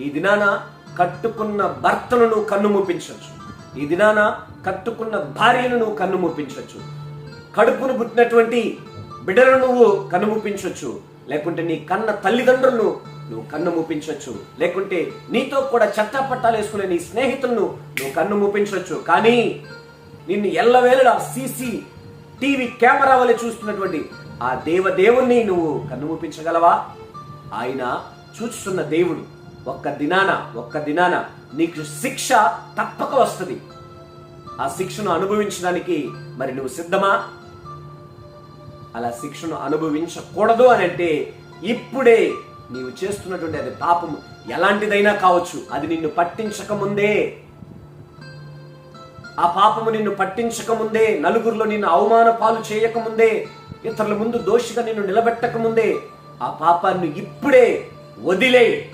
ఈ దినాన కట్టుకున్న భర్తను నువ్వు కన్ను మూపించవచ్చు. ఈ దినాన కట్టుకున్న భార్యను నువ్వు కన్ను మూపించవచ్చు. కడుపును పుట్టినటువంటి బిడ్డలను నువ్వు కన్ను మూపించవచ్చు. లేకుంటే నీ కన్న తల్లిదండ్రులను నువ్వు కన్ను మూపించవచ్చు. లేకుంటే నీతో కూడా చట్టా పట్టాలు వేసుకునే నీ స్నేహితులను నువ్వు కన్ను మూపించవచ్చు. కానీ నిన్ను ఎల్లవేళలా సీసీ టీవీ కెమెరా వల్ల చూస్తున్నటువంటి ఆ దేవదేవుణ్ణి నువ్వు కన్ను మూపించగలవా? ఆయన చూస్తున్న దేవుడు ఒక్క దినాన ఒక్క దినాన నీకు శిక్ష తప్పక వస్తుంది. ఆ శిక్షను అనుభవించడానికి మరి నువ్వు సిద్ధమా? అలా శిక్షను అనుభవించకూడదు అని అంటే ఇప్పుడే నీవు చేస్తున్నటువంటి అది పాపం ఎలాంటిదైనా కావచ్చు. అది నిన్ను పట్టించక ముందే. ఆ పాపము నిన్ను పట్టించక ముందే నలుగురిలో నిన్ను అవమాన పాలు చేయక ముందే ఇతరుల ముందు దోషిగా నిన్ను నిలబెట్టక ముందే ఆ పాపాన్ని ఇప్పుడే వదిలే